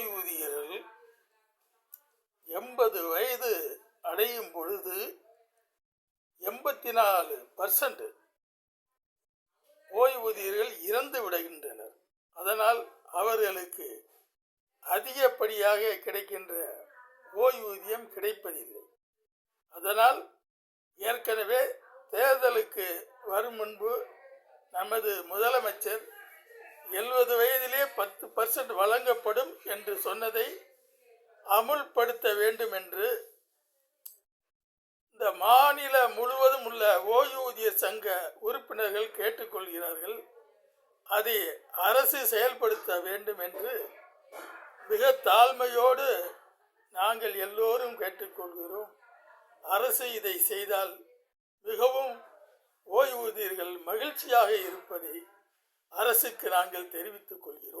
ஓய்வூதியர்கள் எண்பது வயது அடையும் பொழுது எண்பத்தி நாலு பர்சன்ட் ஓய்வூதியர்கள் இறந்து விடுகின்றனர். அதனால் அவர்களுக்கு அதிகப்படியாக கிடைக்கின்ற ஓய்வூதியம் கிடைப்பதில்லை. அதனால் ஏற்கனவே தேர்தலுக்கு வரும் முன்பு நமது முதலமைச்சர் எழுபது வயதிலே பத்து பர்சன்ட் வழங்கப்படும் என்று சொன்னதை அமுல்படுத்த வேண்டும் என்று இந்த மாநிலம் முழுவதும் உள்ள ஓய்வூதிய சங்க உறுப்பினர்கள் கேட்டுக்கொள்கிறார்கள். அதை அரசு செயல்படுத்த வேண்டும் என்று மிக தாழ்மையோடு நாங்கள் எல்லோரும் கேட்டுக்கொள்கிறோம். அரசு இதை செய்தால் மிகவும் ஓய்வூதியர்கள் மகிழ்ச்சியாக இருப்பதை அரசுக்கு நாங்கள் தெரிவித்துக் கொள்கிறோம்.